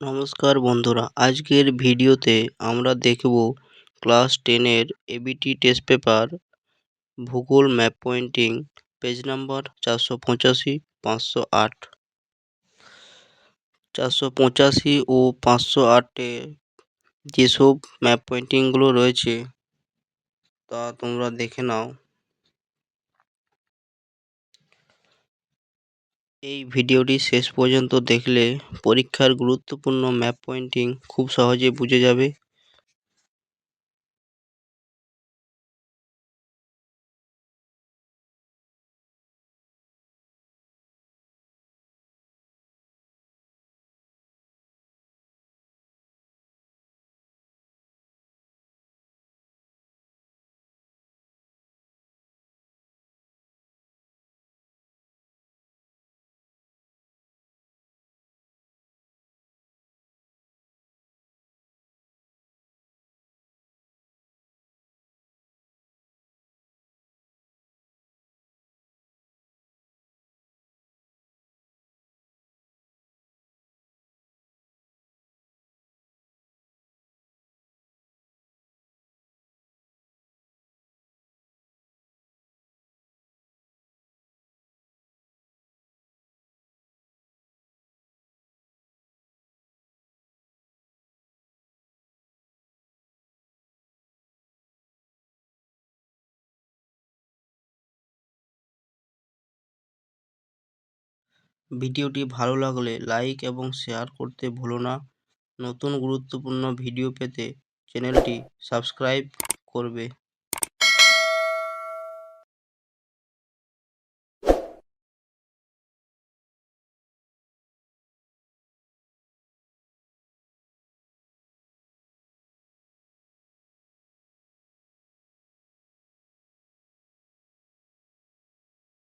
নমস্কার বন্ধুরা, আজকের ভিডিওতে আমরা দেখব ক্লাস টেনের এবিটি টেস্ট পেপার ভূগোল ম্যাপ পয়েন্টিং পেজ নাম্বার চারশো পঁচাশি, পাঁচশো আট। চারশো পঁচাশি ও পাঁচশো আটে যেসব ম্যাপ পয়েন্টিংগুলো রয়েছে, তা তোমরা দেখে নাও। এই ভিডিওটি শেষ পর্যন্ত দেখলে পরীক্ষার গুরুত্বপূর্ণ ম্যাপ পয়েন্টিং খুব সহজে বুঝে যাবে। ভিডিওটি ভালো লাগলে লাইক এবং শেয়ার করতে ভুলো না। নতুন গুরুত্বপূর্ণ ভিডিও পেতে চ্যানেলটি সাবস্ক্রাইব করবে।